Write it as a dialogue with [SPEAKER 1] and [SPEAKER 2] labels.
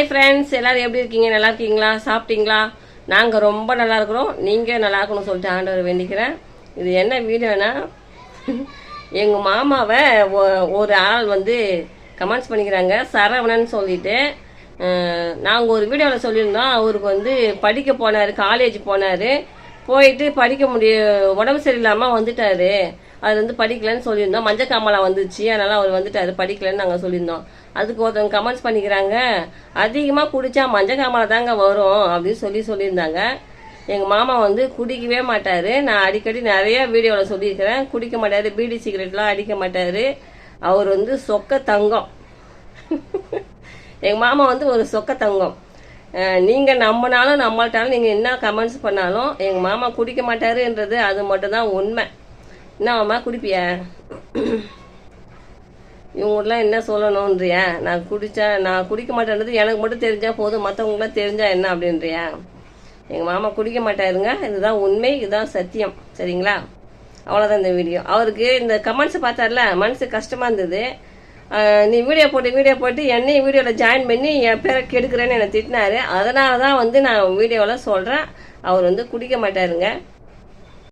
[SPEAKER 1] hi friends எல்லோரும் எப்படி இருக்கீங்க நல்லா இருக்கீங்களா சாப்பிட்டீங்களா நாங்கள் ரொம்ப நல்லா இருக்கிறோம் நீங்கள் நல்லா இருக்கணும்னு சொல்லிட்டு ஆண்டவர் வேண்டிக்கிறேன் இது என்ன வீடியோனா எங்கள் மாமாவை ஒரு ஆள் வந்து கமெண்ட்ஸ் பண்ணிக்கிறாங்க சரவணன் சொல்லிட்டு நாங்கள் ஒரு வீடியோவில் சொல்லியிருந்தோம் அவருக்கு வந்து படிக்க போனார் காலேஜ் போனார் போயிட்டு படிக்க முடிய உடம்பு சரியில்லாமல் வந்துட்டார் அது வந்து படிக்கலன்னு சொல்லியிருந்தோம் மஞ்சள் காமலா வந்துச்சு அதனால் அவர் வந்துட்டு அது படிக்கலன்னு நாங்கள் சொல்லியிருந்தோம் அதுக்கு ஒருத்தவங்க கமெண்ட்ஸ் பண்ணிக்கிறாங்க அதிகமாக குடித்தா மஞ்சள் காமலா தாங்க வரும் அப்படின்னு சொல்லி சொல்லியிருந்தாங்க எங்கள் மாமா வந்து குடிக்கவே மாட்டார் நான் அடிக்கடி நிறைய வீடியோவில் சொல்லியிருக்கிறேன் குடிக்க மாட்டார் பீடி சிகரெட்லாம் அடிக்க மாட்டார் அவர் வந்து சொக்க தங்கம் எங்கள் மாமா வந்து ஒரு சொக்க தங்கம் நீங்கள் நம்பினாலும் நம்மள்ட்டாலும் நீங்கள் என்ன கமெண்ட்ஸ் பண்ணாலும் எங்கள் மாமா குடிக்க மாட்டாருன்றது அது மட்டும்தான் உண்மை என்னம்மா குடிப்பியா இவங்களாம் என்ன சொல்லணும்ன்றியா நான் குடித்தா நான் குடிக்க மாட்டேன்றது எனக்கு மட்டும் தெரிஞ்சால் போதும் மற்றவங்களாம் தெரிஞ்சால் என்ன அப்படின்றியா எங்கள் மாமா குடிக்க மாட்டாருங்க இதுதான் உண்மை இதுதான் சத்தியம் சரிங்களா அவ்வளோதான் இந்த வீடியோ அவருக்கு இந்த கமெண்ட்ஸை பார்த்தார்ல மனசு கஷ்டமாக இருந்தது நீ வீடியோ போட்டு வீடியோ போட்டு என்னையும் வீடியோவில் ஜாயின் பண்ணி என் பேரை கெடுக்கிறேன்னு என்னை திட்டினாரு அதனால தான் வந்து நான் வீடியோவில் சொல்கிறேன் அவர் வந்து குடிக்க மாட்டாருங்க